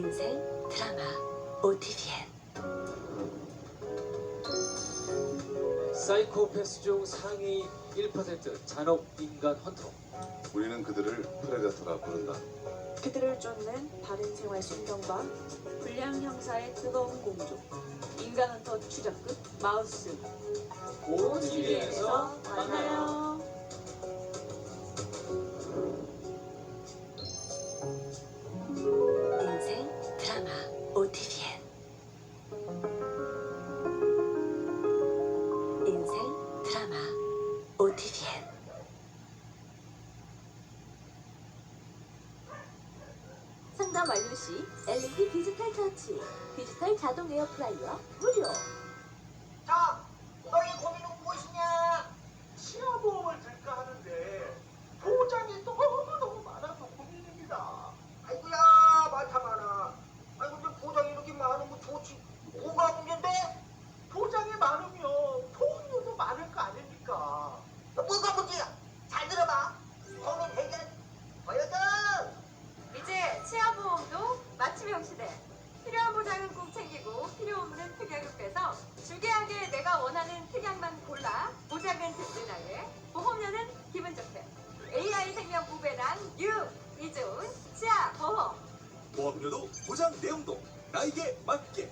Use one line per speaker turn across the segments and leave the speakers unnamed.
인생 드라마 OTVN 사이코패스 중 상위 1% 잔업인간 헌터.
우리는 그들을 프레데터라 부른다.
그들을 쫓는 바른생활 순경과 불량 형사의 뜨거운 공조 인간 헌터 추적극 마우스.
OTV에서 만나요.
상담 완료 시 LED 디지털 터치 디지털 자동 에어프라이어 무료
보장은 든든하게 보험료는 기분 좋게. AI 생명 부배당 유 이준 치아 보험.
보험료도 보장 내용도 나에게 맞게.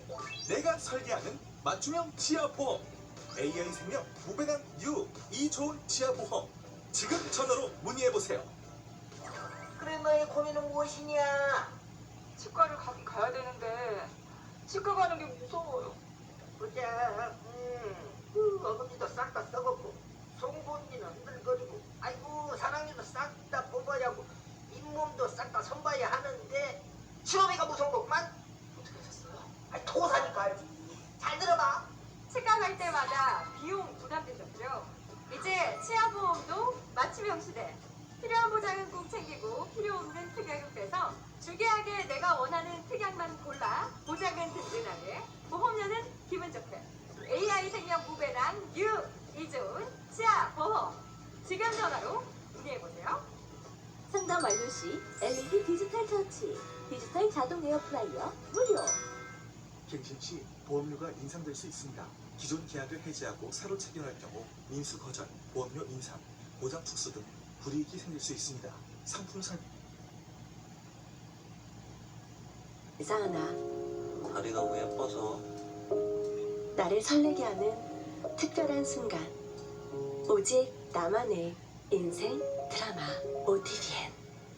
내가 설계하는 맞춤형 치아 보험. AI 생명 부배당 U 이 좋은 치아 보험. 지금 전화로 문의해 보세요.
그래, 너의 고민은 무엇이냐?
치과를 가긴 가야 되는데 치과 가는 게 무서워요.
보자, 음, 그 어금니도 싹 다 썩었고, 송곳니는 흔들거리고, 아이고, 사랑니도 싹다 뽑아야고, 잇몸도 싹 다 선봐야 하는데, 치료비가 무서운 거구만? 어떻게 하셨어요? 아이, 토사니까 알지. 잘 들어봐.
갈 때마다 비용 부담되셨죠? 이제 치아보험도 맞춤형 시대. 필요한 보장은 꼭 챙기고 필요 없는 특약은 빼서 주계하게 내가 원하는 특약만 골라 보장은 든든하게 보험료는 기분 좋게 AI 생명 부배당 유 이준 치아보험 지금 전화로 문의해보세요.
상담 완료 시 LED 디지털 터치 디지털 자동 에어 프라이어 무료.
갱신 시 보험료가 인상될 수 있습니다. 기존 계약을 해지하고 새로 체결할 경우 민수 거절, 보험료 인상, 보장 축소 등 불이익이 생길 수 있습니다. 상품 설
이상하나.
다리가 너무 예뻐서
나를 설레게 하는 특별한 순간 오직 나만의 인생 드라마 OTVN